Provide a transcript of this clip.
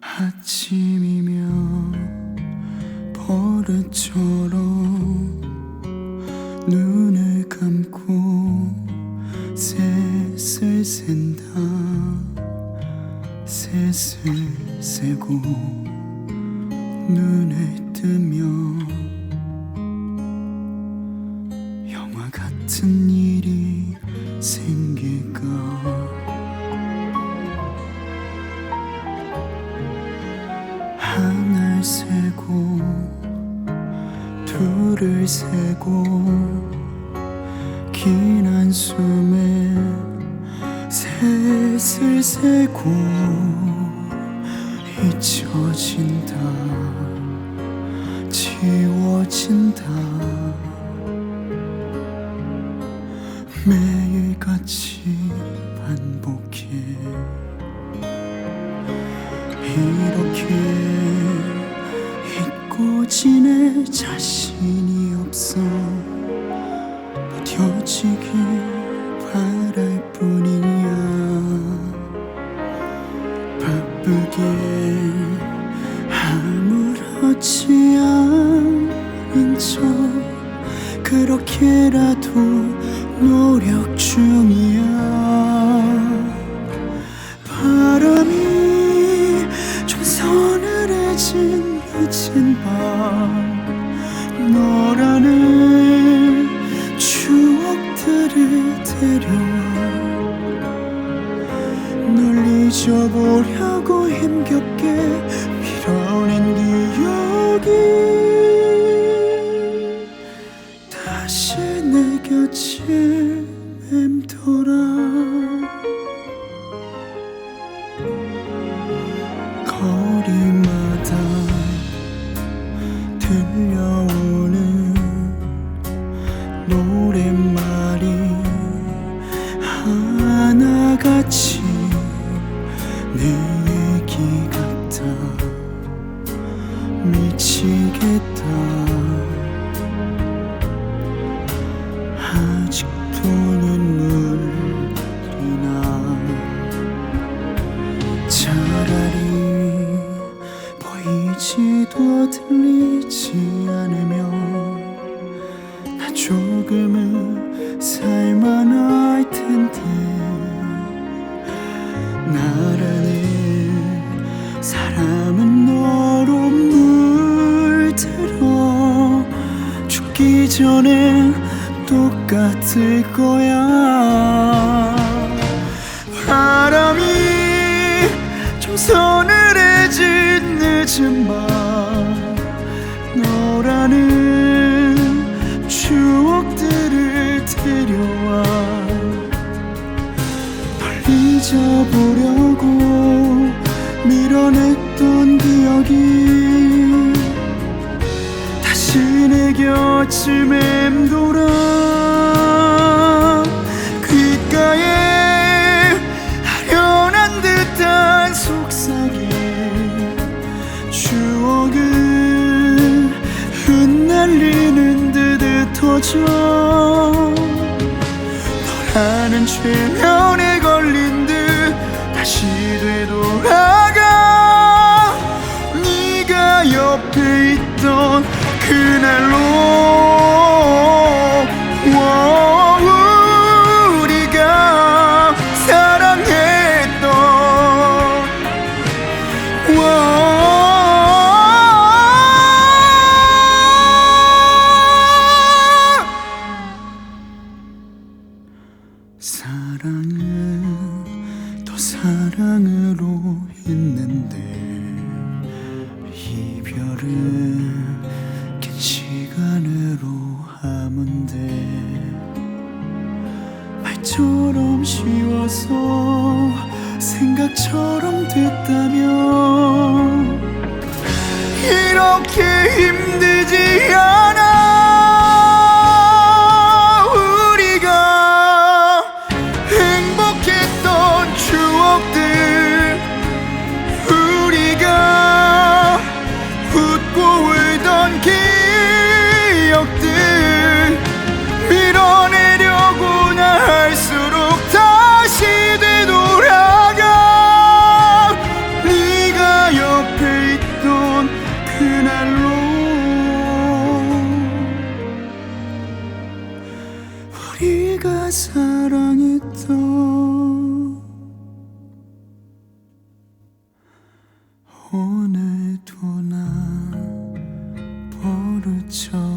아침이면 버릇처럼 눈을 감고 셋을 센다 셋을 세고 세고 둘을 세고 긴 한숨에 셋을 세고 잊혀진다 지워진다. 매일같이 지낼 자신이 없어 버텨지길 바랄 뿐이야. 바쁘게 아무렇지 않은 척 그렇게라도 노력 중이야 힘겹게 밀어낸 기억이 다시 내 곁을 맴돌아. 거리 지도 들리지 않으면 나 조금은 살만할 텐데. 나라는 사람은 너로 물들어 죽기 전엔 똑같을 거야. 바람이 좀 서늘해진 늦은 밤. 너라는 추억들을 데려와. 널 잊어보려고 밀어냈던 기억이 다시 내 곁을 맴돌아 흩어져 너라는 최면에 걸린 듯 다시 되돌아가. 네가 옆에 있던 그날로 사랑은 또 사랑으로 있는데 이별은 긴 시간으로 하면 돼 말처럼 쉬워서 생각처럼 됐다면 이렇게 힘들 우리가 웃고 울던 기억들 밀어내려고 나 할수록 다시 되돌아가. 네가 옆에 있던 그날로 우리가 사랑했던 버